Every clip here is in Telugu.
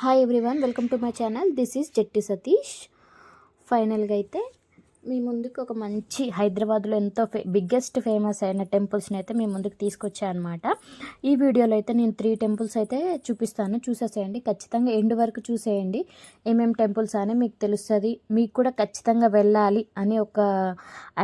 Hi everyone welcome to my channel this is Jatti Satish ఫైనల్గా అయితే మీ ముందుకు ఒక మంచి హైదరాబాద్లో ఎంతో ఫే బిగ్గెస్ట్ ఫేమస్ అయిన టెంపుల్స్ని అయితే మీ ముందుకు తీసుకొచ్చాను అనమాట ఈ వీడియోలో అయితే నేను త్రీ టెంపుల్స్ అయితే చూపిస్తాను. చూసేసేయండి. ఖచ్చితంగా ఎండ్ వరకు చూసేయండి. ఏమేమి టెంపుల్స్ అని మీకు తెలుస్తుంది. మీకు కూడా ఖచ్చితంగా వెళ్ళాలి అని ఒక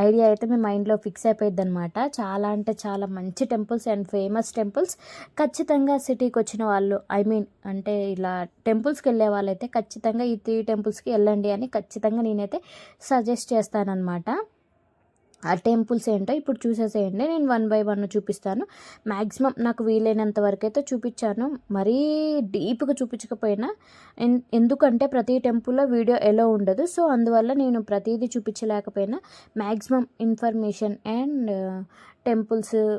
ఐడియా అయితే మీ మైండ్లో ఫిక్స్ అయిపోయింది అనమాట చాలా అంటే చాలా మంచి టెంపుల్స్ అండ్ ఫేమస్ టెంపుల్స్ ఖచ్చితంగా సిటీకి వచ్చిన వాళ్ళు ఐ మీన్ అంటే ఇలా టెంపుల్స్కి వెళ్ళే వాళ్ళైతే ఖచ్చితంగా ఈ త్రీ టెంపుల్స్కి వెళ్ళండి అని ఖచ్చితంగా నేనైతే సజెస్ట్ చేస్తాను. చేస్తానన్నమాట. ఆ టెంపుల్స్ ఏంటో ఇప్పుడు చూసేసేయండి. నేను వన్ బై వన్ చూపిస్తాను. మ్యాక్సిమం నాకు వీలైనంత వరకు అయితే చూపించాను. మరీ డీప్గా చూపించకపోయినా ఎన్- ఎందుకంటే ప్రతి టెంపుల్లో వీడియో ఎలా ఉండదు. సో అందువల్ల నేను ప్రతిదీ చూపించలేకపోయినా మ్యాక్సిమం ఇన్ఫర్మేషన్ అండ్ టెంపుల్స్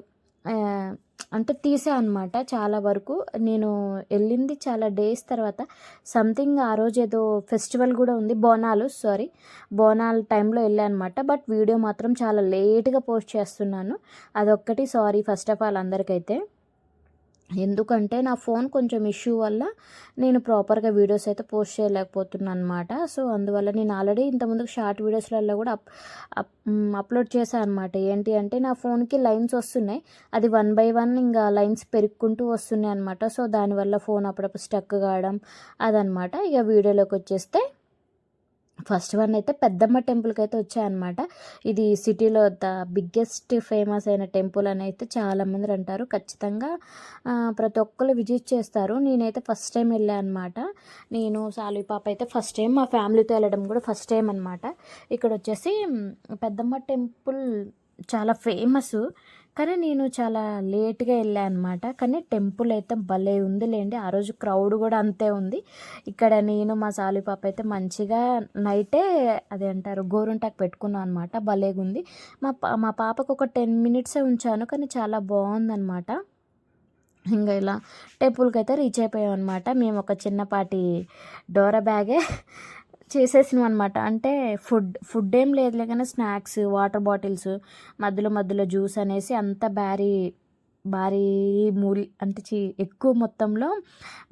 అంటే తీసా అనమాట చాలా వరకు. నేను వెళ్ళింది చాలా డేస్ తర్వాత. సంథింగ్ ఆ రోజు ఏదో ఫెస్టివల్ కూడా ఉంది. బోనాలు సారీ. బోనాల టైంలో వెళ్ళాను అనమాట బట్ వీడియో మాత్రం చాలా లేట్గా పోస్ట్ చేస్తున్నాను. అదొక్కటి సారీ ఫస్ట్ ఆఫ్ ఆల్ అందరికైతే. ఎందుకంటే నా ఫోన్ కొంచెం ఇష్యూ వల్ల నేను ప్రాపర్గా వీడియోస్ అయితే పోస్ట్ చేయలేకపోతున్నాను అనమాట సో అందువల్ల నేను ఆల్రెడీ ఇంతకుముందు షార్ట్ వీడియోస్లలో కూడా అప్ అప్ అప్లోడ్ చేశాను అనమాట ఏంటి అంటే నా ఫోన్కి లైన్స్ వస్తున్నాయి. అది వన్ బై వన్ ఇంకా లైన్స్ పెరుక్కుంటూ వస్తున్నాయి అనమాట సో దానివల్ల ఫోన్ అప్పుడప్పుడు స్టక్ కావడం అదనమాట ఇక వీడియోలోకి వచ్చేస్తే ఫస్ట్ వన్ అయితే పెద్దమ్మ టెంపుల్కి అయితే వచ్చాయన్నమాట. ఇది సిటీలో ద బిగ్గెస్ట్ ఫేమస్ అయిన టెంపుల్ అని అయితే చాలామంది అంటారు. ఖచ్చితంగా ప్రతి ఒక్కరు విజిట్ చేస్తారు. నేనైతే ఫస్ట్ టైం వెళ్ళాను అనమాట నేను సాలి పాప అయితే ఫస్ట్ టైం మా ఫ్యామిలీతో వెళ్ళడం కూడా ఫస్ట్ టైం అనమాట ఇక్కడ వచ్చేసి పెద్దమ్మ టెంపుల్ చాలా ఫేమస్. కానీ నేను చాలా లేట్గా వెళ్ళాను అనమాట కానీ టెంపుల్ అయితే భలే ఉందిలేండి. ఆ రోజు క్రౌడ్ కూడా అంతే ఉంది. ఇక్కడ నేను మా సాలి పాప అయితే మంచిగా నైటే అది అంటారు గోరుంటాకు పెట్టుకున్నాను అనమాట భలేగా ఉంది. మా పా మా పాపకు ఒక టెన్ మినిట్సే ఉంచాను కానీ చాలా బాగుందనమాట ఇంకా ఇలా టెంపుల్కి అయితే రీచ్ అయిపోయాం అనమాట మేము ఒక చిన్నపాటి డోర బ్యాగే చేసేసినాం అనమాట అంటే ఫుడ్ ఫుడ్ ఏం లేదులే కానీ స్నాక్స్ వాటర్ బాటిల్స్ మధ్యలో మధ్యలో జ్యూస్ అనేసి అంత భారీ భారీ మూలి అంటే చి ఎక్కువ మొత్తంలో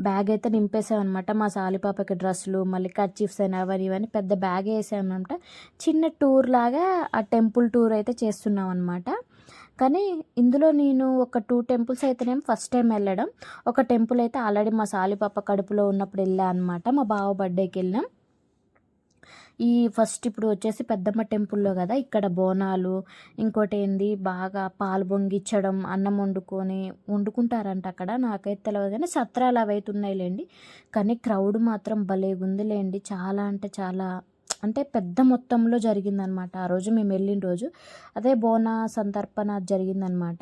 బ్యాగ్ అయితే నింపేసామన్నమాట మా సాలిపాపకి డ్రెస్సులు మళ్ళీ కర్చీఫ్స్ అని అవన్నీ ఇవన్నీ పెద్ద బ్యాగ్ వేసామన్నమాట చిన్న టూర్ లాగా ఆ టెంపుల్ టూర్ అయితే చేస్తున్నాం అనమాట కానీ ఇందులో నేను ఒక టూ టెంపుల్స్ అయితేనేమో ఫస్ట్ టైం వెళ్ళడం. ఒక టెంపుల్ అయితే ఆల్రెడీ మా సాలిపాప కడుపులో ఉన్నప్పుడు వెళ్ళా అనమాట మా బావ బర్త్డేకి వెళ్ళాం ఈ ఫస్ట్ ఇప్పుడు వచ్చేసి పెద్దమ్మ టెంపుల్లో కదా ఇక్కడ బోనాలు ఇంకోటి ఏంది బాగా పాలు బొంగిచ్చడం అన్నం వండుకొని వండుకుంటారంట అక్కడ. నాకైతే తెలియదు కానీ సత్రాలు అవి అయితే ఉన్నాయిలేండి. కానీ క్రౌడ్ మాత్రం భలే ఉందిలేండి చాలా అంటే చాలా అంటే పెద్ద మొత్తంలో జరిగిందనమాట. ఆ రోజు మేము వెళ్ళిన రోజు అదే బోనా సంతర్పణ జరిగిందనమాట.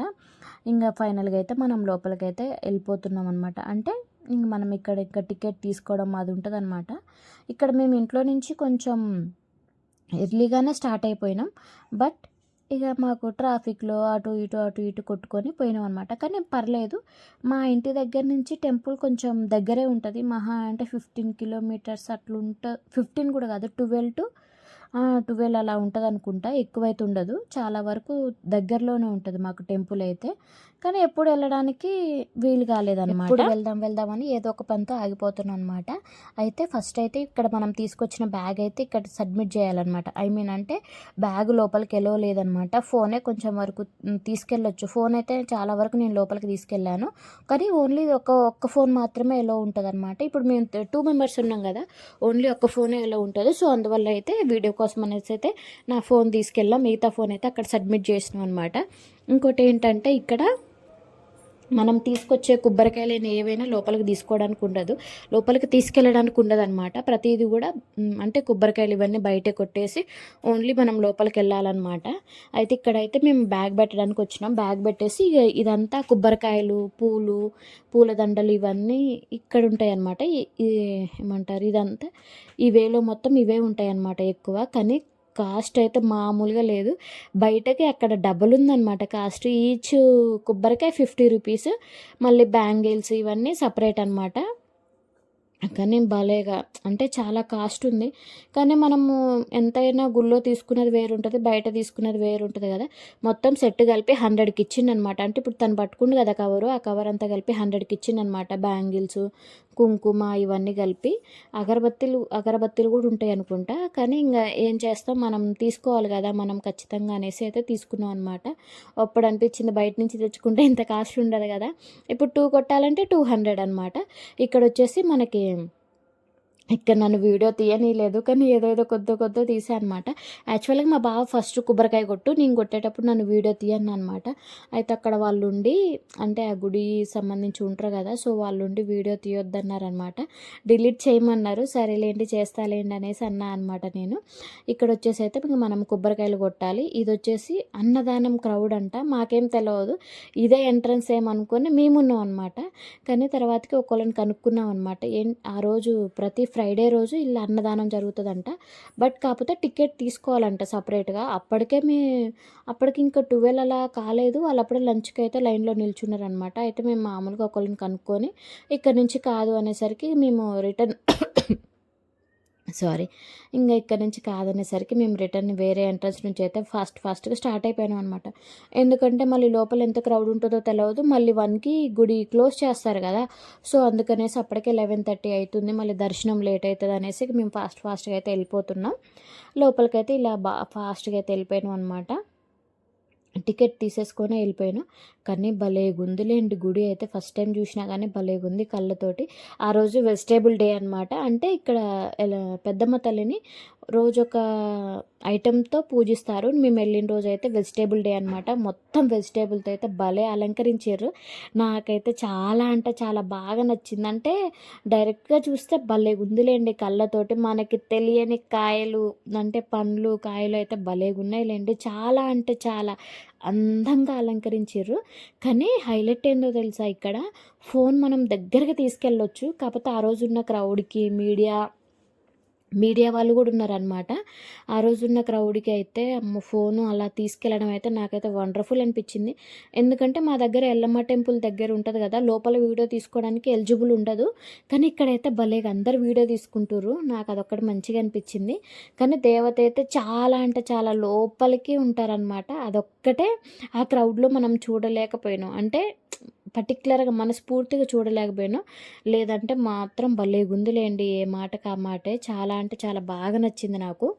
ఇంకా ఫైనల్గా అయితే మనం లోపలికైతే వెళ్ళిపోతున్నాం అనమాట అంటే ఇంక మనం ఇక్కడ ఇక్కడ టికెట్ తీసుకోవడం అది ఉంటుంది అనమాట ఇక్కడ మేము ఇంట్లో నుంచి కొంచెం ఎర్లీగానే స్టార్ట్ అయిపోయినాం. బట్ ఇక మాకు ట్రాఫిక్లో అటు ఇటు అటు ఇటు కొట్టుకొని పోయినాం అనమాట కానీ పర్లేదు. మా ఇంటి దగ్గర నుంచి టెంపుల్ కొంచెం దగ్గరే ఉంటుంది. మహా అంటే ఫిఫ్టీన్ కిలోమీటర్స్ అట్లుంట ఫిఫ్టీన్ కూడా కాదు ట్వెల్వ్ టు ట్వెల్వ్ అలా ఉంటుంది అనుకుంటా ఎక్కువైతే ఉండదు. చాలా వరకు దగ్గరలోనే ఉంటుంది మాకు టెంపుల్ అయితే. కానీ ఎప్పుడు వెళ్ళడానికి వీలు కాలేదన్నమాట. ఎప్పుడు వెళ్దాం వెళ్దామని ఏదో ఒక పనితో ఆగిపోతున్నాం అనమాట అయితే ఫస్ట్ అయితే ఇక్కడ మనం తీసుకొచ్చిన బ్యాగ్ అయితే ఇక్కడ సబ్మిట్ చేయాలన్నమాట. ఐ మీన్ అంటే బ్యాగ్ లోపలికి వెళ్ళో లేదనమాట ఫోనే కొంచెం వరకు తీసుకెళ్ళొచ్చు. ఫోన్ అయితే చాలా వరకు నేను లోపలికి తీసుకెళ్ళాను. కానీ ఓన్లీ ఒక ఒక్క ఫోన్ మాత్రమే ఎలా ఉంటుంది అనమాట ఇప్పుడు మేము టూ మెంబర్స్ ఉన్నాం కదా ఓన్లీ ఒక్క ఫోనే ఎలా ఉంటుంది. సో అందువల్ల అయితే వీడియో కోసం అనేసి అయితే నా ఫోన్ తీసుకెళ్ళాం. మిగతా ఫోన్ అయితే అక్కడ సబ్మిట్ చేసినాం అనమాట ఇంకోటి ఏంటంటే ఇక్కడ మనం తీసుకొచ్చే కొబ్బరికాయలు ఏవైనా లోపలికి తీసుకోవడానికి ఉండదు. లోపలికి తీసుకెళ్ళడానికి ఉండదు అనమాట ప్రతిదీ కూడా అంటే కొబ్బరికాయలు ఇవన్నీ బయటే కొట్టేసి ఓన్లీ మనం లోపలికి వెళ్ళాలన్నమాట. అయితే ఇక్కడైతే మేము బ్యాగ్ పెట్టడానికి వచ్చినాం. బ్యాగ్ పెట్టేసి ఇదంతా కొబ్బరికాయలు పూలు పూలదండలు ఇవన్నీ ఇక్కడ ఉంటాయి అన్నమాట ఏమంటారు? ఇదంతా ఈ వేలో మొత్తం ఇవే ఉంటాయి అన్నమాట ఎక్కువ. కానీ కాస్ట్ అయితే మామూలుగా లేదు. బయటకి అక్కడ డబుల్ ఉందన్నమాట కాస్ట్ ఈచ్ కొబ్బరికాయ ఫిఫ్టీ రూపీస్. మళ్ళీ బ్యాంగిల్స్ ఇవన్నీ సపరేట్ అనమాట. కానీ భలేగా అంటే చాలా కాస్ట్ ఉంది. కానీ మనము ఎంతైనా గుళ్ళో తీసుకున్నది వేరు ఉంటుంది బయట తీసుకున్నది వేరు ఉంటుంది కదా. మొత్తం సెట్ కలిపి హండ్రెడ్కి ఇచ్చిందనమాట. అంటే ఇప్పుడు తను పట్టుకుండు కదా కవరు ఆ కవర్ అంతా కలిపి హండ్రెడ్కి ఇచ్చిందనమాట బ్యాంగిల్స్. కుంకుమ ఇవన్నీ కలిపి అగరబత్తీలు అగరబత్తీలు కూడా ఉంటాయి అనుకుంటా. కానీ ఇంకా ఏం చేస్తాం? మనం తీసుకోవాలి కదా మనం ఖచ్చితంగా అనేసి అయితే తీసుకున్నాం అనమాట అప్పుడు అనిపించింది బయట నుంచి తెచ్చుకుంటే ఇంత కాస్ట్ ఉండదు కదా. ఇప్పుడు టూ కొట్టాలంటే టూ హండ్రెడ్ అనమాట ఇక్కడ వచ్చేసి మనకి ఇక్కడ నన్ను వీడియో తీయనీయలేదు కానీ ఏదో ఏదో కొద్ది కొద్ది తీసా అనమాట యాక్చువల్గా మా బావ ఫస్ట్ కొబ్బరికాయ కొట్టు నేను కొట్టేటప్పుడు నన్ను వీడియో తీయను అనమాట అయితే అక్కడ వాళ్ళు ఉండి అంటే ఆ గుడి సంబంధించి ఉంటారు కదా సో వాళ్ళు ఉండి వీడియో తీయొద్దన్నారనమాట డిలీట్ చేయమన్నారు సరేలేండి చేస్తాలేండి అనేసి అన్నా అనమాట నేను. ఇక్కడ వచ్చేసి అయితే మనం కొబ్బరికాయలు కొట్టాలి. ఇది వచ్చేసి అన్నదానం క్రౌడ్ అంట. మాకేం తెలియదు ఇదే ఎంట్రన్స్ ఏమనుకొని మేమున్నాం అనమాట కానీ తర్వాతకి ఒకళ్ళని కనుక్కున్నాం అనమాట ఏం ఆ రోజు ప్రతి ఫ్రైడే రోజు ఇలా అన్నదానం జరుగుతుందంట. బట్ కాకపోతే టికెట్ తీసుకోవాలంట సపరేట్గా. అప్పటికే మీ అప్పటికి ఇంకా ట్వెల్వ్ అలా కాలేదు. వాళ్ళు అప్పుడే లంచ్కి అయితే లైన్లో నిల్చున్నారనమాట అయితే మేము మామూలుగా ఒకళ్ళని కనుక్కొని ఇక్కడ నుంచి కాదు అనేసరికి మేము రిటర్న్ సారీ. ఇంకా ఇక్కడ నుంచి కాదనేసరికి మేము రిటర్న్ వేరే ఎంట్రన్స్ నుంచి అయితే ఫాస్ట్ ఫాస్ట్గా స్టార్ట్ అయిపోయాను అనమాట ఎందుకంటే మళ్ళీ లోపల ఎంత క్రౌడ్ ఉంటుందో తెలియదు మళ్ళీ వన్కి గుడి క్లోజ్ చేస్తారు కదా. సో అందుకనేసి అప్పటికే లెవెన్ థర్టీ అవుతుంది మళ్ళీ దర్శనం లేట్ అవుతుంది అనేసి మేము ఫాస్ట్ ఫాస్ట్గా అయితే వెళ్ళిపోతున్నాం. లోపలికైతే ఇలా బా ఫాస్ట్గా అయితే వెళ్ళిపోయాను అనమాట టికెట్ తీసేసుకొని వెళ్ళిపోయాను. కానీ భలే గుందిలేండి గుడి అయితే. ఫస్ట్ టైం చూసినా కానీ భలే గుంది కళ్ళతోటి. ఆ రోజు వెజిటేబుల్ డే అనమాట అంటే ఇక్కడ పెద్దమ్మ తల్లిని రోజు ఒక ఐటెంతో పూజిస్తారు. మేము వెళ్ళిన రోజు అయితే వెజిటేబుల్ డే అనమాట మొత్తం వెజిటేబుల్తో అయితే భలే అలంకరించారు. నాకైతే చాలా అంటే చాలా బాగా నచ్చింది. అంటే డైరెక్ట్గా చూస్తే భలే ఉందిలేండి కళ్ళతోటి. మనకి తెలియని కాయలు అంటే పండ్లు కాయలు అయితే భలేగా ఉన్నాయిలేండి. చాలా అంటే చాలా అందంగా అలంకరించారు. కానీ హైలైట్ ఏందో తెలుసా ఇక్కడ? ఫోన్ మనం దగ్గరగా తీసుకెళ్ళొచ్చు. కాకపోతే ఆ రోజు ఉన్న క్రౌడ్కి మీడియా మీడియా వాళ్ళు కూడా ఉన్నారనమాట ఆ రోజున్న క్రౌడ్కి అయితే అమ్మ ఫోను అలా తీసుకెళ్ళడం అయితే నాకైతే వండర్ఫుల్ అనిపించింది. ఎందుకంటే మా దగ్గర ఎల్లమ్మ టెంపుల్ దగ్గర ఉంటుంది కదా లోపల వీడియో తీసుకోవడానికి ఎలిజిబుల్ ఉండదు. కానీ ఇక్కడైతే భలేగా అందరు వీడియో తీసుకుంటారు నాకు అదొక్కటి మంచిగా అనిపించింది. కానీ దేవత అయితే చాలా అంటే చాలా లోపలికి ఉంటారనమాట అదొక్కటే ఆ క్రౌడ్లో మనం చూడలేకపోయినాం. అంటే పర్టికులర్గా మనస్ఫూర్తిగా చూడలేకపోయాను. లేదంటే మాత్రం భలే గుందులేండి ఏ మాటకు ఆ మాటే. చాలా అంటే చాలా బాగా నచ్చింది నాకు.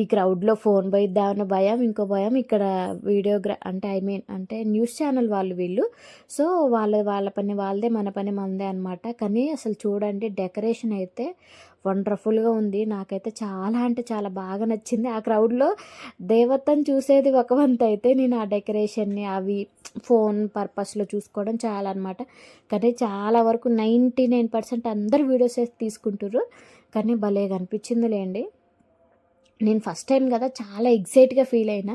ఈ క్రౌడ్లో ఫోన్ పోయిద్దామన్న భయం ఇంకో భయం ఇక్కడ వీడియోగ్రా అంటే ఐ మీన్ అంటే న్యూస్ ఛానల్ వాళ్ళు వీళ్ళు. సో వాళ్ళ వాళ్ళ పని వాళ్ళదే మన పని మనదే అనమాట కానీ అసలు చూడండి డెకరేషన్ అయితే వండర్ఫుల్గా ఉంది. నాకైతే చాలా అంటే చాలా బాగా నచ్చింది. ఆ క్రౌడ్లో దేవతను చూసేది ఒక వంత అయితే నేను ఆ డెకరేషన్ని అవి ఫోన్ పర్పస్లో చూసుకోవడం చాలా అనమాట కానీ చాలా వరకు నైంటీ నైన్ పర్సెంట్ అందరు వీడియోస్ తీసుకుంటారు కానీ భలేగా అనిపించిందిలేండి. నేను ఫస్ట్ టైం కదా చాలా ఎగ్జైట్గా ఫీల్ అయినా.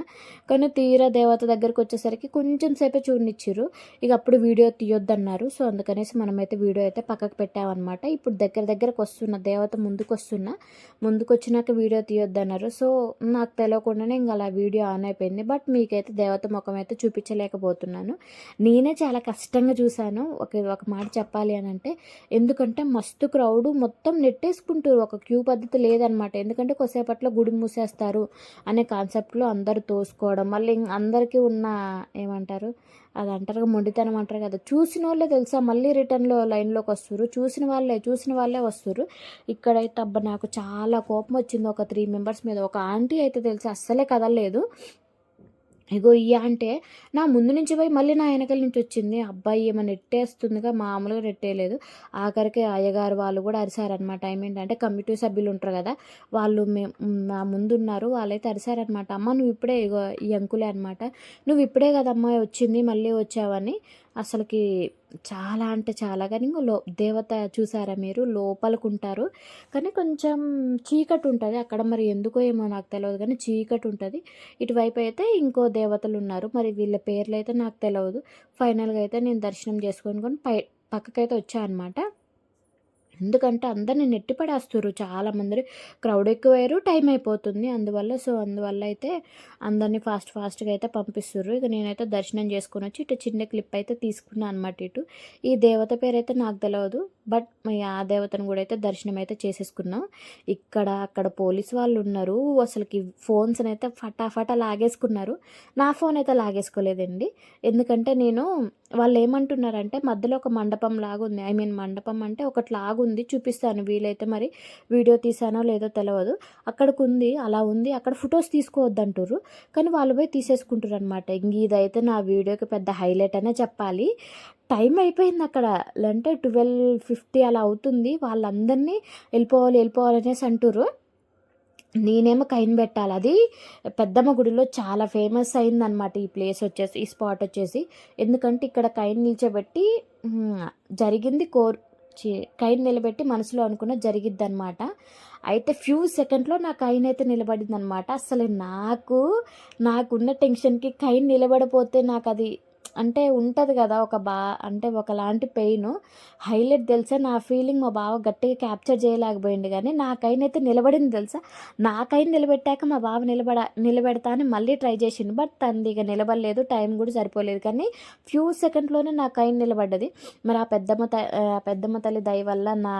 కానీ తీరా దేవత దగ్గరకు వచ్చేసరికి కొంచెం సేపే చూడనిచ్చారు. ఇక అప్పుడు వీడియో తీయొద్దన్నారు. సో అందుకనేసి మనమైతే వీడియో అయితే పక్కకు పెట్టామన్నమాట. ఇప్పుడు దగ్గర దగ్గరకు వస్తున్న దేవత ముందుకు వస్తున్నా ముందుకు వచ్చినాక వీడియో తీయొద్దన్నారు. సో నాకు తెలియకుండానే ఇంకా అలా వీడియో ఆన్ అయిపోయింది. బట్ మీకైతే దేవత ముఖం అయితే చూపించలేకపోతున్నాను. నేనే చాలా కష్టంగా చూశాను. ఒక ఒక మాట చెప్పాలి అని అంటే ఎందుకంటే మస్తు క్రౌడ్ మొత్తం నెట్టేసుకుంటారు. ఒక క్యూ పద్ధతి లేదనమాట ఎందుకంటే కొద్దిసేపట్లో గుడి గుడి మూసేస్తారు అనే కాన్సెప్ట్లో అందరూ తోసుకోవడం. మళ్ళీ అందరికీ ఉన్న ఏమంటారు? అది అంటారు మొండితనం అంటారు కదా. చూసిన వాళ్ళే తెలుసా మళ్ళీ రిటర్న్లో లైన్లోకి వస్తారు. చూసిన వాళ్ళే చూసిన వాళ్ళే వస్తారు. ఇక్కడైతే అబ్బా నాకు చాలా కోపం వచ్చింది ఒక త్రీ మెంబర్స్ మీద. ఒక ఆంటీ అయితే తెలిసి అస్సలే కదలలేదు. ఇగో ఇయ్య అంటే నా ముందు నుంచి పోయి మళ్ళీ నా వెనకల నుంచి వచ్చింది. అబ్బాయి ఏమైనా నెట్టేస్తుందిగా? మామూలుగా నెట్టేయలేదు. ఆఖరికి అయ్యగారు వాళ్ళు కూడా అరిసారనమాట ఏమేంటంటే కమిటీ సభ్యులు ఉంటారు కదా వాళ్ళు మే నా ముందు ఉన్నారు వాళ్ళైతే అరిసారనమాట అమ్మ నువ్వు ఇప్పుడే ఇగో ఈ అంకులే అనమాట నువ్వు ఇప్పుడే కదమ్మా వచ్చింది మళ్ళీ వచ్చావని. అసలుకి చాలా అంటే చాలా కానీ లో దేవత చూసారా మీరు? లోపలికి ఉంటారు కానీ కొంచెం చీకటి ఉంటుంది అక్కడ మరి ఎందుకో ఏమో నాకు తెలియదు కానీ చీకటి ఉంటుంది ఇటువైపు అయితే ఇంకో దేవతలు ఉన్నారు మరి వీళ్ళ పేర్లు అయితే నాకు తెలియదు ఫైనల్గా అయితే నేను దర్శనం చేసుకొని పై పక్కకైతే వచ్చా అనమాట ఎందుకంటే అందరిని నెట్టి పడేస్తారు చాలామంది క్రౌడ్ ఎక్కువయ్యారు టైం అయిపోతుంది అందువల్ల. సో అందువల్ల అయితే అందరినీ ఫాస్ట్ ఫాస్ట్గా అయితే పంపిస్తారు ఇక నేనైతే దర్శనం చేసుకుని వచ్చి ఇటు చిన్న క్లిప్ అయితే తీసుకున్నాను అనమాట ఇటు. ఈ దేవత పేరు అయితే నాకు తెలియదు బట్ ఆ దేవతను కూడా అయితే దర్శనం అయితే చేసేసుకున్నాం. ఇక్కడ అక్కడ పోలీస్ వాళ్ళు ఉన్నారు. అసలుకి ఫోన్స్ అయితే ఫటాఫటా లాగేసుకున్నారు. నా ఫోన్ అయితే లాగేసుకోలేదండి. ఎందుకంటే నేను వాళ్ళు ఏమంటున్నారంటే మధ్యలో ఒక మండపం లాగా ఉంది ఐ మీన్ మండపం అంటే ఒకటి లాగుంది. చూపిస్తాను వీలైతే మరి. వీడియో తీసానో లేదో తెలియదు అక్కడికి ఉంది అలా ఉంది. అక్కడ ఫొటోస్ తీసుకోవద్దంటారు కానీ వాళ్ళు పోయి తీసేసుకుంటారు అనమాట ఇంక ఇదైతే నా వీడియోకి పెద్ద హైలైట్ అనే చెప్పాలి. టైం అయిపోయింది అక్కడ. అంటే ట్వెల్వ్ ఫిఫ్టీ అలా అవుతుంది. వాళ్ళందరినీ వెళ్ళిపోవాలి వెళ్ళిపోవాలి అనేసి అంటారు నేనేమో కైన్ పెట్టాలి. అది పెద్దమ్మ గుడిలో చాలా ఫేమస్ అయిందనమాట ఈ ప్లేస్ వచ్చేసి ఈ స్పాట్ వచ్చేసి. ఎందుకంటే ఇక్కడ కైన్ నిల్చోబెట్టి జరిగింది కోర్ కైన్ నిలబెట్టి మనసులో అనుకున్న జరిగిద్ది అనమాట అయితే ఫ్యూ సెకండ్లో నా కైన్ అయితే నిలబడింది అనమాట అసలు నాకు నాకున్న టెన్షన్కి కైన్ నిలబడిపోతే నాకు అది అంటే ఉంటుంది కదా ఒక బా అంటే ఒకలాంటి పెయిన్. హైలైట్ తెలుసా? నా ఫీలింగ్ మా బావ గట్టిగా క్యాప్చర్ చేయలేకపోయింది కానీ నాకైనైతే నిలబడింది తెలుసా? నాకైన నిలబెట్టాక మా బావ నిలబడ నిలబెడతా అని మళ్ళీ ట్రై చేసిండు. బట్ తనది ఇక నిలబడలేదు టైం కూడా సరిపోలేదు. కానీ ఫ్యూ సెకండ్లోనే నాకైన నిలబడ్డది. మరి ఆ పెద్దమ్మ త పెద్దమ్మ తల్లి దయ వల్ల నా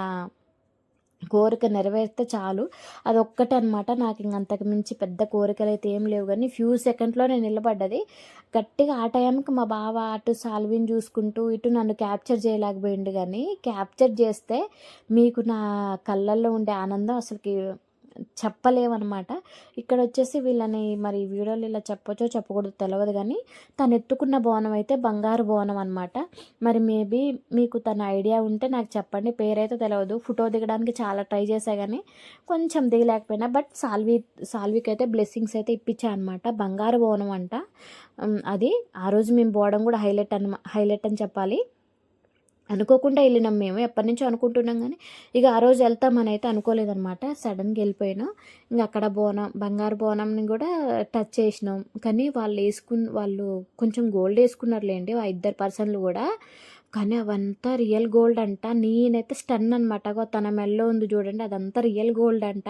కోరిక నెరవేరితే చాలు. అది ఒక్కటే అనమాట నాకు ఇంక అంతకు మించి పెద్ద కోరికలు అయితే ఏం లేవు. కానీ ఫ్యూ సెకండ్లో నేను నిలబడ్డది. గట్టిగా ఆ టైంకి మా బావ అటు సాల్విన్ చూసుకుంటూ ఇటు నన్ను క్యాప్చర్ చేయలేకపోయిండు. కానీ క్యాప్చర్ చేస్తే మీకు నా కళ్ళల్లో ఉండే ఆనందం అసలుకి చెప్పలేమన్నమాట ఇక్కడ వచ్చేసి వీళ్ళని మరి వీడియోలు ఇలా చెప్పొచ్చో చెప్పకూడదు తెలియదు కానీ తను ఎత్తుకున్న బోనం అయితే బంగారు బోనం అనమాట మరి మేబీ మీకు తన ఐడియా ఉంటే నాకు చెప్పండి. పేరైతే తెలియదు ఫోటో దిగడానికి చాలా ట్రై చేశా కానీ కొంచెం దిగలేకపోయినా. బట్ సాల్వి సాల్వికి అయితే బ్లెస్సింగ్స్ అయితే ఇప్పించా అనమాట బంగారు బోనం అంట అది ఆ రోజు మేము పోవడం కూడా హైలైట్ అన్న హైలైట్ అని చెప్పాలి. అనుకోకుండా వెళ్ళినాం మేము. ఎప్పటి నుంచో అనుకుంటున్నాం కానీ ఇక ఆ రోజు వెళ్తామని అయితే అనుకోలేదనమాట సడన్గా వెళ్ళిపోయినాం. ఇంకా అక్కడ బోనం బంగారు బోనంని కూడా టచ్ చేసినాం. కానీ వాళ్ళు వేసుకుని వాళ్ళు కొంచెం గోల్డ్ వేసుకున్నారులేండి ఆ ఇద్దరు పర్సన్లు కూడా. కానీ అవంతా రియల్ గోల్డ్ అంట. నేనైతే స్టన్ అనమాట తన మెల్లో ఉంది చూడండి అదంతా రియల్ గోల్డ్ అంట.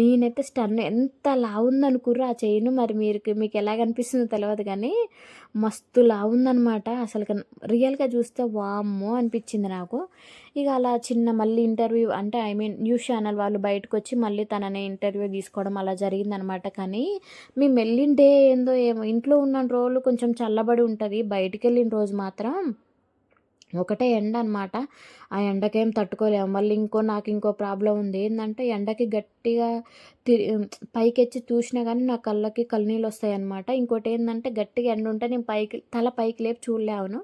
నేనైతే స్టన్ ఎంత లావుందనుకుర్రు ఆ చైన్. మరి మీరు మీకు ఎలా కనిపిస్తుందో తెలియదు కానీ మస్తు లావుందనమాట అసలు రియల్గా చూస్తే వామ్మో అనిపించింది నాకు. ఇక అలా చిన్న మళ్ళీ ఇంటర్వ్యూ అంటే ఐ మీన్ న్యూస్ ఛానల్ వాళ్ళు బయటకు వచ్చి మళ్ళీ తననే ఇంటర్వ్యూ తీసుకోవడం అలా జరిగిందనమాట కానీ మేము వెళ్ళిన డే ఏందో ఏమో ఇంట్లో ఉన్న రోజులు కొంచెం చల్లబడి ఉంటుంది. బయటికి వెళ్ళిన రోజు మాత్రం ఒకటే ఎండ అనమాట ఆ ఎండకేం తట్టుకోలేము మళ్ళీ ఇంకో నాకు ఇంకో ప్రాబ్లం ఉంది. ఏంటంటే ఎండకి గట్టిగా తిరి పైకెచ్చి చూసినా కానీ నా కళ్ళకి కళ్ళనీళ్ళు వస్తాయన్నమాట ఇంకోటి ఏంటంటే గట్టిగా ఎండ ఉంటే నేను పైకి తల పైకి లేపు చూడలేవును.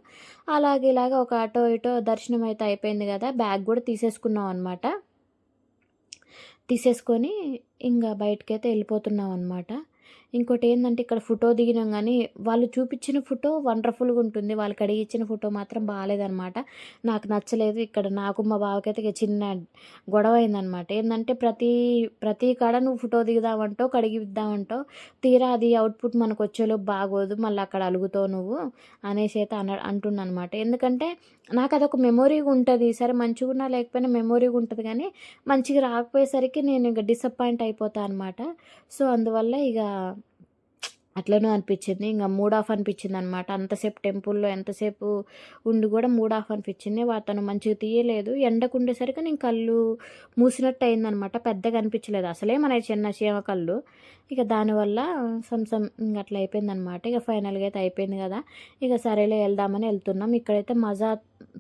అలాగే ఇలాగ ఒక ఆటో ఇటో దర్శనం అయితే అయిపోయింది కదా బ్యాగ్ కూడా తీసేసుకున్నాం అనమాట తీసేసుకొని ఇంకా బయటకైతే వెళ్ళిపోతున్నాం అనమాట ఇంకోటి ఏంటంటే ఇక్కడ ఫోటో దిగినాం కానీ వాళ్ళు చూపించిన ఫోటో వండర్ఫుల్గా ఉంటుంది. వాళ్ళు కడిగిచ్చిన ఫోటో మాత్రం బాగాలేదనమాట నాకు నచ్చలేదు. ఇక్కడ నాకు మా బావకైతే చిన్న గొడవ అయిందనమాట ఏంటంటే ప్రతి ప్రతి కాడ నువ్వు ఫోటో దిగుదామంటో కడిగిద్దామంటో తీరా అది అవుట్పుట్ మనకు వచ్చేలో బాగోదు మళ్ళీ అక్కడ అలుగుతావు నువ్వు అనేసి అయితే అన అంటున్నానమాట ఎందుకంటే నాకు అదొక మెమొరీగా ఉంటుంది. సరే మంచిగా ఉన్నా లేకపోయినా మెమొరీగా ఉంటుంది కానీ మంచిగా రాకపోయేసరికి నేను ఇక డిసప్పాయింట్ అయిపోతాను అనమాట సో అందువల్ల ఇక అట్లనే అనిపించింది. ఇంకా మూడ్ ఆఫ్ అనిపించింది అనమాట అంతసేపు టెంపుల్లో ఎంతసేపు ఉండి కూడా మూడ్ ఆఫ్ అనిపించింది. అతను మంచిగా తీయలేదు. ఎండకు ఉండేసరికి నేను కళ్ళు మూసినట్టు అయిందనమాట. పెద్దగా అనిపించలేదు. అసలే మన చిన్న చీమ కళ్ళు. ఇక దానివల్ల సంసం ఇంక అట్లా అయిపోయిందనమాట. ఇక ఫైనల్గా అయితే అయిపోయింది కదా. ఇక సరేలే వెళ్దామని వెళ్తున్నాం. ఇక్కడైతే మజా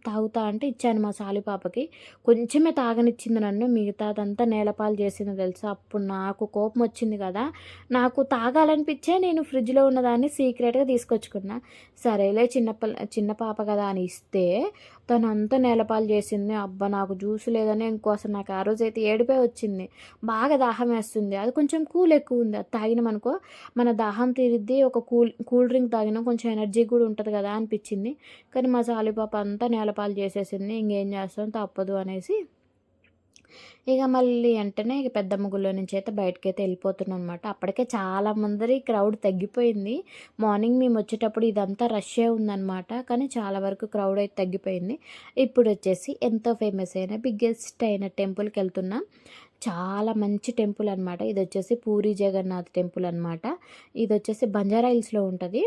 తాగుతా అంటే ఇచ్చాను మా సాలిపాపకి కొంచెమే తాగనిచ్చింది నన్ను మిగతాదంతా నేలపాలు చేసింది తెలుసా? అప్పుడు నాకు కోపం వచ్చింది కదా. నాకు తాగాలనిపించే నేను ఫ్రిడ్జ్లో ఉన్నదాన్ని సీక్రెట్గా తీసుకొచ్చుకున్నా. సరేలే చిన్న చిన్న పాప కదా అని ఇస్తే తను అంతా నేలపాలు చేసింది. అబ్బా నాకు జ్యూస్ లేదని ఇంకోసం నాకు ఆ రోజు అయితే ఏడిపోయి వచ్చింది. బాగా దాహం వేస్తుంది. అది కొంచెం కూల్ ఎక్కువ ఉంది. అది తాగినామనుకో మన దాహం తీరిద్ది. ఒక కూల్ కూల్ డ్రింక్ తాగినా. కొంచెం ఎనర్జీ కూడా ఉంటుంది కదా అనిపించింది. కానీ మా సాలిపాప అంతా నేలపాలు చేసేసింది. ఇంకేం చేస్తాం? తప్పదు అనేసి ఇక మళ్ళీ వెంటనే ఇక పెద్దమ్మ ముగ్గులో నుంచి అయితే బయటకైతే వెళ్ళిపోతున్నాం అనమాట అప్పటికే చాలా మంది క్రౌడ్ తగ్గిపోయింది. మార్నింగ్ మేము వచ్చేటప్పుడు ఇదంతా రష్యే ఉందన్నమాట. కానీ చాలా వరకు క్రౌడ్ అయితే తగ్గిపోయింది. ఇప్పుడు వచ్చేసి ఎంతో ఫేమస్ అయిన బిగ్గెస్ట్ అయిన టెంపుల్కి వెళ్తున్నాం. చాలా మంచి టెంపుల్ అనమాట ఇది వచ్చేసి పూరి జగన్నాథ్ టెంపుల్ అనమాట ఇది వచ్చేసి బంజారా హిల్స్లో ఉంటుంది.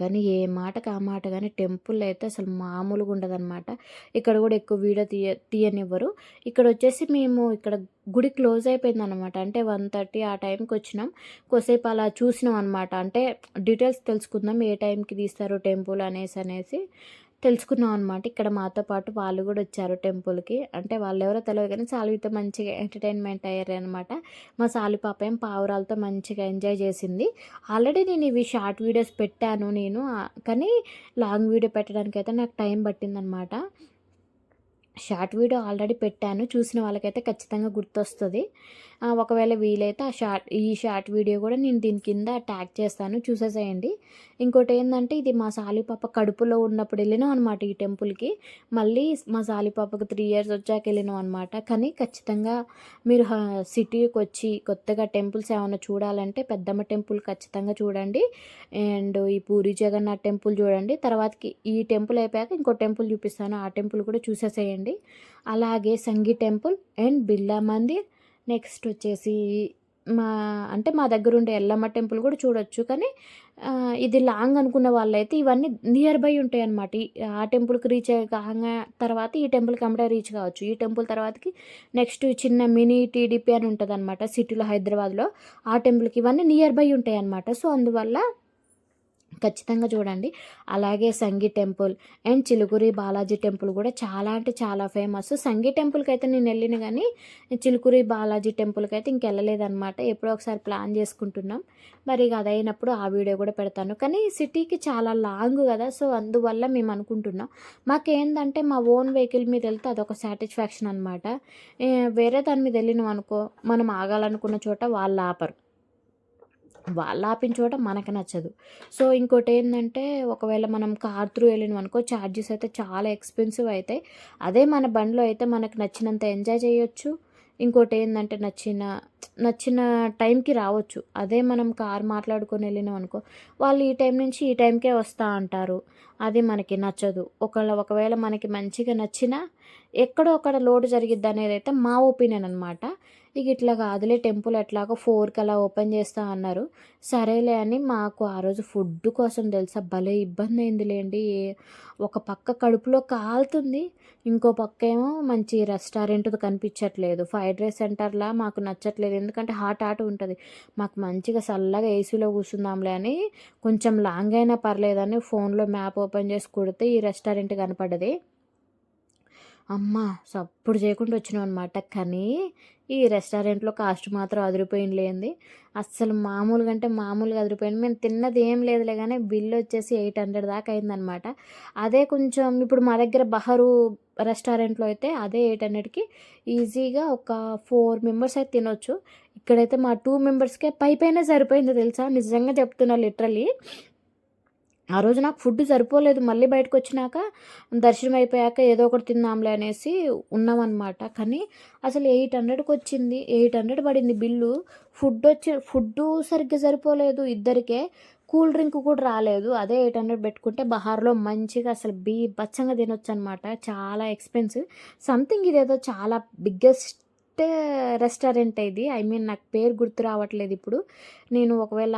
కానీ ఏ మాటకి ఆ మాట కానీ టెంపుల్ అయితే అసలు మామూలుగా ఉండదన్నమాట. ఇక్కడ కూడా ఎక్కువ వీడియో తీయ తీయనివ్వరు. ఇక్కడ వచ్చేసి మేము ఇక్కడ గుడి క్లోజ్ అయిపోయింది అనమాట అంటే వన్ థర్టీ ఆ టైంకి వచ్చినాం. కొద్దిసేపు అలా చూసినాం అనమాట అంటే డీటెయిల్స్ తెలుసుకుందాం ఏ టైంకి తీస్తారు టెంపుల్ అనేసి అనేసి. తెలుసుకున్నాం అనమాట ఇక్కడ మాతో పాటు వాళ్ళు కూడా వచ్చారు టెంపుల్కి. అంటే వాళ్ళు ఎవరో తెలియదు కానీ సాలువితో మంచిగా ఎంటర్టైన్మెంట్ అయ్యారు అనమాట మా సాలి పాప ఏం పావురాలతో మంచిగా ఎంజాయ్ చేసింది. ఆల్రెడీ నేను ఇవి షార్ట్ వీడియోస్ పెట్టాను నేను. కానీ లాంగ్ వీడియో పెట్టడానికి అయితే నాకు టైం పట్టిందనమాట షార్ట్ వీడియో ఆల్రెడీ పెట్టాను. చూసిన వాళ్ళకైతే ఖచ్చితంగా గుర్తొస్తుంది. ఒకవేళ వీలైతే ఆ షార్ట్ ఈ షార్ట్ వీడియో కూడా నేను దీని కింద ట్యాగ్ చేస్తాను చూసేసేయండి. ఇంకోటి ఏంటంటే ఇది మా సాలిపాప కడుపులో ఉన్నప్పుడు వెళ్ళినాం అనమాట ఈ టెంపుల్కి. మళ్ళీ మా సాలిపాపకు త్రీ ఇయర్స్ వచ్చాక వెళ్ళినాం అనమాట కానీ ఖచ్చితంగా మీరు సిటీకి వచ్చి కొత్తగా టెంపుల్స్ ఏమైనా చూడాలంటే పెద్దమ్మ టెంపుల్ ఖచ్చితంగా చూడండి. అండ్ ఈ పూరి జగన్నాథ్ టెంపుల్ చూడండి. తర్వాతకి ఈ టెంపుల్ అయిపోయాక ఇంకో టెంపుల్ చూపిస్తాను. ఆ టెంపుల్ కూడా చూసేసేయండి. అలాగే Sanghi temple and Birla Mandir next వచ్చేసి మా అంటే మా దగ్గర ఉండే ఎల్లమ్మ టెంపుల్ కూడా చూడొచ్చు. కానీ ఇది లాంగ్ అనుకున్న వాళ్ళైతే ఇవన్నీ నియర్ బై ఉంటాయి అనమాట ఆ టెంపుల్కి రీచ్ కాగా తర్వాత ఈ టెంపుల్కి అమ్మడే రీచ్ కావచ్చు. ఈ టెంపుల్ తర్వాతకి నెక్స్ట్ చిన్న మినీ టీడీపీ అని ఉంటుంది అనమాట సిటీలో హైదరాబాద్లో. ఆ టెంపుల్కి ఇవన్నీ నియర్ బై ఉంటాయి అనమాట సో అందువల్ల ఖచ్చితంగా చూడండి. అలాగే Sanghi temple and Chilukuri Balaji temple కూడా చాలా అంటే చాలా ఫేమస్. సంగీ టెంపుల్కి అయితే నేను వెళ్ళిన కానీ చిలుకూరి బాలాజీ టెంపుల్కి అయితే ఇంకెళ్ళలేదనమాట ఎప్పుడో ఒకసారి ప్లాన్ చేసుకుంటున్నాం. మరి ఇక అదైనప్పుడు ఆ వీడియో కూడా పెడతాను. కానీ సిటీకి చాలా లాంగ్ కదా సో అందువల్ల మేము అనుకుంటున్నాం. మాకేందంటే మా ఓన్ వెహికల్ మీద వెళ్తే అదొక సాటిస్ఫాక్షన్ అనమాట వేరే దాని మీద వెళ్ళినాం అనుకో మనం ఆగాలనుకున్న చోట వాళ్ళు ఆపరు. వాళ్ళు ఆపిన చోట మనకు నచ్చదు. సో ఇంకోటి ఏంటంటే ఒకవేళ మనం కార్ త్రూ వెళ్ళినాం అనుకో ఛార్జెస్ అయితే చాలా ఎక్స్పెన్సివ్ అవుతాయి అదే మన బండిలో అయితే మనకు నచ్చినంత ఎంజాయ్ చేయొచ్చు. ఇంకోటి ఏంటంటే నచ్చిన నచ్చిన టైంకి రావచ్చు. అదే మనం కార్ మాట్లాడుకొని వెళ్ళినాం అనుకో వాళ్ళు ఈ టైం నుంచి ఈ టైంకే వస్తా అంటారు. అది మనకి నచ్చదు. ఒకవేళ ఒకవేళ మనకి మంచిగా నచ్చినా ఎక్కడో అక్కడ లోటు జరిగిద్ది అనేది అయితే మా ఒపీనియన్ అనమాట ఇక ఇట్లా కాదులే టెంపుల్ ఎట్లాగో ఫోర్కి అలా ఓపెన్ చేస్తా అన్నారు. సరేలే అని మాకు ఆ రోజు ఫుడ్ కోసం తెలుసా భలే ఇబ్బంది అయిందిలేండి ఒక పక్క కడుపులో కాలుతుంది ఇంకో పక్క ఏమో మంచి రెస్టారెంట్ కనిపించట్లేదు. ఫ్రైడ్ రైస్ సెంటర్లా మాకు నచ్చట్లేదు ఎందుకంటే హాట్ హాట్ ఉంటుంది. మాకు మంచిగా చల్లగా ఏసీలో కూర్చుందాంలే అని కొంచెం లాంగ్ అయినా పర్లేదని ఫోన్లో మ్యాప్ ఓపెన్ చేసి కొడితే ఈ రెస్టారెంట్ కనపడ్డది. అమ్మ సప్పుడు చేయకుండా వచ్చినాం అనమాట కానీ ఈ రెస్టారెంట్లో కాస్ట్ మాత్రం అదిరిపోయింది లేనిది అస్సలు మామూలుగా అంటే మామూలుగా అదిరిపోయింది. మేము తిన్నది ఏం లేదులే కానీ బిల్లు వచ్చేసి ఎయిట్ హండ్రెడ్ దాకా అయిందనమాట అదే కొంచెం ఇప్పుడు మా దగ్గర బహరు రెస్టారెంట్లో అయితే అదే ఎయిట్ హండ్రెడ్కి ఈజీగా ఒక ఫోర్ మెంబర్స్ అయితే తినొచ్చు. ఇక్కడైతే మా టూ మెంబర్స్కే పై పైన సరిపోయిందో తెలుసా? నిజంగా చెప్తున్నా లిటరలీ. ఆ రోజు నాకు ఫుడ్ సరిపోలేదు. మళ్ళీ బయటకు వచ్చినాక దర్శనం అయిపోయాక ఏదో ఒకటి తిందాంలే అనేసి ఉన్నామన్నమాట. కానీ అసలు ఎయిట్ హండ్రెడ్కి వచ్చింది. ఎయిట్ హండ్రెడ్ పడింది బిల్లు. ఫుడ్ వచ్చి ఫుడ్ సరిగ్గా సరిపోలేదు ఇద్దరికే. కూల్ డ్రింక్ కూడా రాలేదు. అదే ఎయిట్ హండ్రెడ్ పెట్టుకుంటే బహార్లో మంచిగా అసలు బీ బచ్చంగా తినొచ్చు అనమాట చాలా ఎక్స్పెన్సివ్ సంథింగ్ ఇదేదో చాలా బిగ్గెస్ట్ రెస్టారెంట్ ఇది. ఐ మీన్ నాకు పేరు గుర్తు రావట్లేదు ఇప్పుడు. నేను ఒకవేళ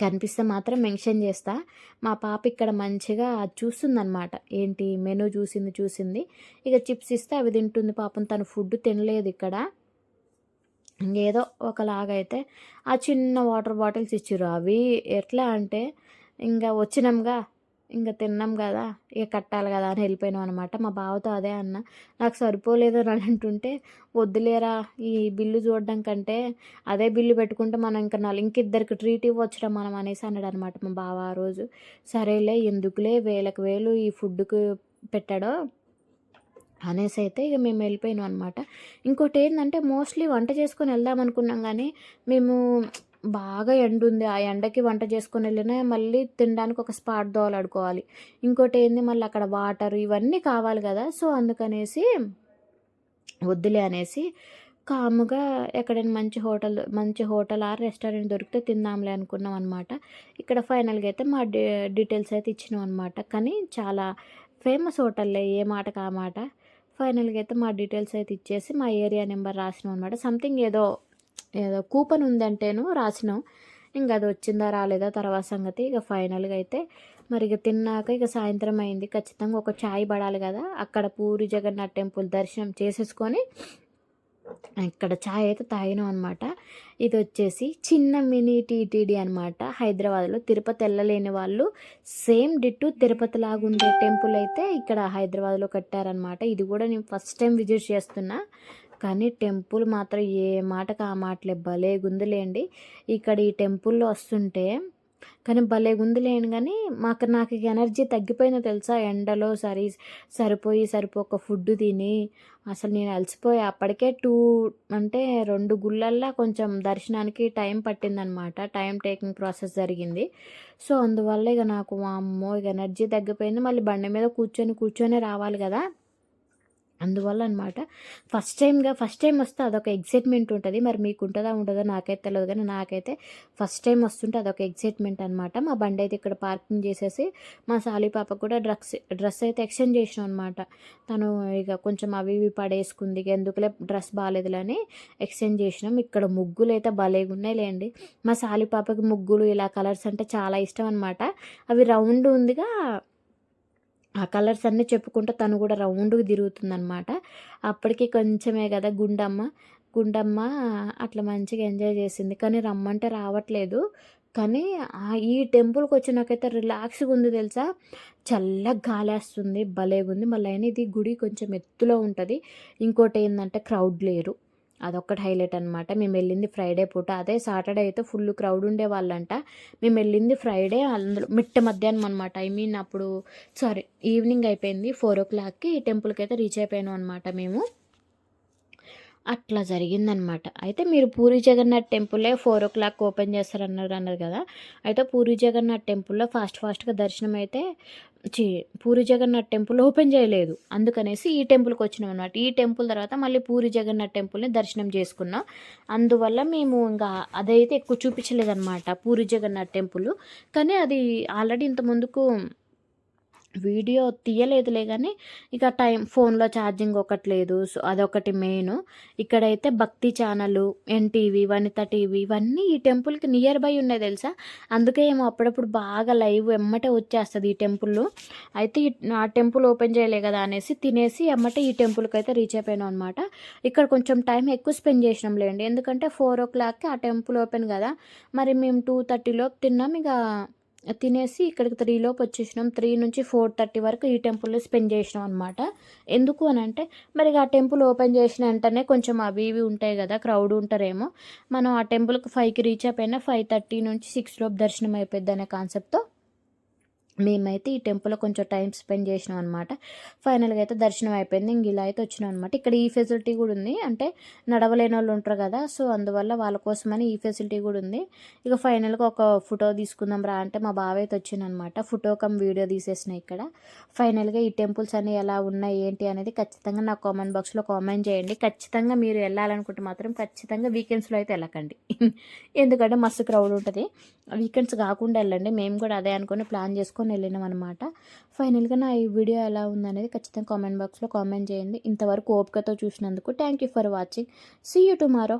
కనిపిస్తే మాత్రం మెన్షన్ చేస్తా. మా పాప ఇక్కడ మంచిగా చూస్తుందనమాట ఏంటి? మెనూ చూసింది చూసింది. ఇక చిప్స్ ఇస్తే అవి తింటుంది. పాపం తను ఫుడ్ తినలేదు ఇక్కడ. ఏదో ఒకలాగైతే ఆ చిన్న వాటర్ బాటిల్స్ ఇచ్చారు అవి. ఎట్లా అంటే ఇంకా వచ్చినాంగా ఇంకా తిన్నాం కదా ఇక కట్టాలి కదా అని వెళ్ళిపోయినాం అనమాట మా బావతో అదే అన్న నాకు సరిపోలేదు అని అంటుంటే వద్దులేరా ఈ బిల్లు చూడడం కంటే అదే బిల్లు పెట్టుకుంటే మనం ఇంకా నాలుగు ఇంకిద్దరికి ట్రీట్ ఇవ్వచ్చురా మనం అనేసి అన్నాడు అనమాట మా బావ ఆ రోజు. సరేలే ఎందుకులే వేలకు వేలు ఈ ఫుడ్కు పెట్టాడో అనేసి అయితే ఇక మేము వెళ్ళిపోయినాం అనమాట ఇంకోటి ఏంటంటే మోస్ట్లీ వంట చేసుకొని వెళ్దాం అనుకున్నాం కానీ మేము బాగా ఎండ ఉంది ఆ ఎండకి వంట చేసుకొని వెళ్ళినా మళ్ళీ తినడానికి ఒక స్పాట్ దోలాడుకోవాలి. ఇంకోటి ఏంది మళ్ళీ అక్కడ వాటర్ ఇవన్నీ కావాలి కదా. సో అందుకనేసి వద్దులే అనేసి కాముగా ఎక్కడైనా మంచి హోటల్ మంచి హోటల్ ఆర్ రెస్టారెంట్ దొరికితే తిందాంలే అనుకున్నాం అనమాట ఇక్కడ ఫైనల్గా అయితే మా డీ డీటెయిల్స్ అయితే ఇచ్చినాం అనమాట కానీ చాలా ఫేమస్ హోటల్లే ఏ మాటకు ఆ మాట. ఫైనల్గా అయితే మా డీటెయిల్స్ అయితే ఇచ్చేసి మా ఏరియా నెంబర్ రాసినాం అనమాట సంథింగ్ ఏదో ఏదో కూపన్ ఉందంటేను రాసినాం. ఇంకా అది వచ్చిందా రాలేదా తర్వాత సంగతి ఇక ఫైనల్గా అయితే మరి ఇక తిన్నాక ఇక సాయంత్రం అయింది. ఖచ్చితంగా ఒక ఛాయ్ పడాలి కదా. అక్కడ పూరి జగన్నాథ్ టెంపుల్ దర్శనం చేసేసుకొని ఇక్కడ ఛాయ్ అయితే తాగినాం అనమాట ఇది వచ్చేసి చిన్న మినీ టీటీడీ అనమాట హైదరాబాద్లో తిరుపతి వెళ్ళలేని వాళ్ళు సేమ్ డిట్టు తిరుపతి లాగుండే టెంపుల్ అయితే ఇక్కడ హైదరాబాద్లో కట్టారనమాట ఇది కూడా నేను ఫస్ట్ టైం విజిట్ చేస్తున్నా. కానీ టెంపుల్ మాత్రం ఏ మాటకు ఆ మాటలే. భలే గుందులేండి. ఇక్కడ ఈ టెంపుల్లో వస్తుంటే కానీ భలే గుందులేను కానీ మాకు నాకు ఎనర్జీ తగ్గిపోయిందో తెలుసా? ఎండలో సరి సరిపోయి సరిపోక ఫుడ్ తిని అసలు నేను అలసిపోయి. అప్పటికే టూ అంటే రెండు గుళ్ళల్లో కొంచెం దర్శనానికి టైం పట్టిందనమాట. టైం టేకింగ్ ప్రాసెస్ జరిగింది. సో అందువల్ల ఇక నాకు అమ్మో ఇక ఎనర్జీ తగ్గిపోయింది. మళ్ళీ బండి మీద కూర్చొని కూర్చొని రావాలి కదా. అందువల్ల అనమాట ఫస్ట్ టైంగా ఫస్ట్ టైం వస్తే అదొక ఎగ్జైట్మెంట్ ఉంటుంది. మరి మీకు ఉంటుందా ఉంటుందో నాకైతే తెలియదు కానీ నాకైతే ఫస్ట్ టైం వస్తుంటే అదొక ఎగ్జైట్మెంట్ అనమాట మా బండి అయితే ఇక్కడ పార్కింగ్ చేసేసి మా సాలి పాప కూడా డ్రగ్స్ డ్రెస్ అయితే ఎక్స్చేంజ్ చేసినాం అనమాట తను ఇక కొంచెం అవి ఇవి పడేసుకుంది. ఎందుకులే డ్రెస్ బాగాలేదులని ఎక్స్చేంజ్ చేసినాం. ఇక్కడ ముగ్గులు అయితే భలేగా ఉన్నాయి లేండి మా సాలి పాపకి ముగ్గులు ఇలా కలర్స్ అంటే చాలా ఇష్టం అనమాట అవి రౌండ్ ఉందిగా ఆ కలర్స్ అన్నీ చెప్పుకుంటూ తను కూడా రౌండ్గా తిరుగుతుందనమాట అప్పటికి కొంచెమే కదా గుండమ్మ. గుండమ్మ అట్లా మంచిగా ఎంజాయ్ చేసింది. కానీ రమ్మంటే రావట్లేదు. కానీ ఈ టెంపుల్కి వచ్చినాకైతే రిలాక్స్గా ఉంది తెలుసా? చల్లగా గాలేస్తుంది. భలేగా ఉంది మళ్ళీ అయినా ఇది గుడి కొంచెం ఎత్తులో ఉంటుంది. ఇంకోటి ఏంటంటే క్రౌడ్ లేరు. అదొక్కటి హైలైట్ అనమాట మేము వెళ్ళింది ఫ్రైడే పూట. అదే సాటర్డే అయితే ఫుల్ క్రౌడ్ ఉండే వాళ్ళంట. మేము వెళ్ళింది ఫ్రైడే అందులో మిట్ట మధ్యాహ్నం అనమాట ఐ మీన్ అప్పుడు సారీ ఈవినింగ్ అయిపోయింది. ఫోర్ ఓ క్లాక్కి టెంపుల్కి అయితే రీచ్ అయిపోయాను అనమాట మేము. అట్లా జరిగిందనమాట. అయితే మీరు పూరి జగన్నాథ్ టెంపులే ఫోర్ ఓ క్లాక్ ఓపెన్ చేస్తారన్నారు అన్నారు కదా. అయితే పూరి జగన్నాథ్ టెంపుల్లో ఫాస్ట్ ఫాస్ట్గా దర్శనం అయితే చి పూరి జగన్నాథ్ టెంపుల్ ఓపెన్ చేయలేదు. అందుకనేసి ఈ టెంపుల్కి వచ్చినాం అనమాట ఈ టెంపుల్ తర్వాత మళ్ళీ పూరి జగన్నాథ్ టెంపుల్ని దర్శనం చేసుకున్నాం. అందువల్ల మేము ఇంకా అదైతే ఎక్కువ చూపించలేదన్నమాట పూరి జగన్నాథ్ టెంపుల్. కానీ అది ఆల్రెడీ ఇంత ముందుకు వీడియో తీయలేదులే కానీ ఇక టైం ఫోన్లో ఛార్జింగ్ ఒకటి లేదు. సో అదొకటి మెయిన్. ఇక్కడైతే Bhakti channel NTV Vanitha TV ఇవన్నీ ఈ టెంపుల్కి నియర్ బై ఉన్నాయి తెలుసా? అందుకే ఏమో అప్పుడప్పుడు బాగా లైవ్ ఎమ్మటే వచ్చేస్తుంది ఈ టెంపుల్ అయితే ఆ టెంపుల్ ఓపెన్ చేయలే కదా అనేసి తినేసి ఎమ్మటే ఈ టెంపుల్కి అయితే రీచ్ అయిపోయాను అనమాట ఇక్కడ కొంచెం టైం ఎక్కువ స్పెండ్ చేసినాం లేండి. ఎందుకంటే ఫోర్ ఓ క్లాక్కి ఆ టెంపుల్ ఓపెన్ కదా. మరి మేము టూ థర్టీలోపు తిన్నాం. ఇక తినేసి ఇక్కడికి త్రీలోపు వచ్చేసినాం. త్రీ నుంచి ఫోర్ థర్టీ వరకు ఈ టెంపుల్లో స్పెండ్ చేసినాం అనమాట ఎందుకు అని అంటే మరి ఆ టెంపుల్ ఓపెన్ చేసిన వెంటనే కొంచెం అవి ఇవి ఉంటాయి కదా క్రౌడ్ ఉంటారేమో. మనం ఆ టెంపుల్కి ఫైవ్కి రీచ్ అయిపోయినా ఫైవ్ థర్టీ నుంచి సిక్స్ లోపు దర్శనం అయిపోద్ది అనే కాన్సెప్ట్తో మేమైతే ఈ టెంపుల్లో కొంచెం టైం స్పెండ్ చేసినాం అనమాట ఫైనల్గా అయితే దర్శనం అయిపోయింది. ఇంక ఇలా అయితే వచ్చినాం అనమాట ఇక్కడ ఈ ఫెసిలిటీ కూడా ఉంది. అంటే నడవలేని వాళ్ళు ఉంటారు కదా సో అందువల్ల వాళ్ళ కోసమని ఈ ఫెసిలిటీ కూడా ఉంది. ఇక ఫైనల్గా ఒక ఫోటో తీసుకుందాం రా అంటే మా బావ అయితే వచ్చిందనమాట ఫోటో కమ్ వీడియో తీసేసిన ఇక్కడ. ఫైనల్గా ఈ టెంపుల్స్ అన్నీ ఎలా ఉన్నాయి ఏంటి అనేది ఖచ్చితంగా నా కామెంట్ బాక్స్లో కామెంట్ చేయండి. ఖచ్చితంగా మీరు వెళ్ళాలనుకుంటే మాత్రం ఖచ్చితంగా వీకెండ్స్లో అయితే వెళ్ళకండి. ఎందుకంటే మస్తు క్రౌడ్ ఉంటుంది. వీకెండ్స్ కాకుండా వెళ్ళండి. మేము కూడా అదే అనుకుని ప్లాన్ చేసుకొని తీసుకొని వెళ్ళినాం అనమాట ఫైనల్గా నా ఈ వీడియో ఎలా ఉందనేది ఖచ్చితంగా కామెంట్ బాక్స్లో కామెంట్ చేయండి. ఇంతవరకు ఓపికతో చూసినందుకు thank you for watching see you tomorrow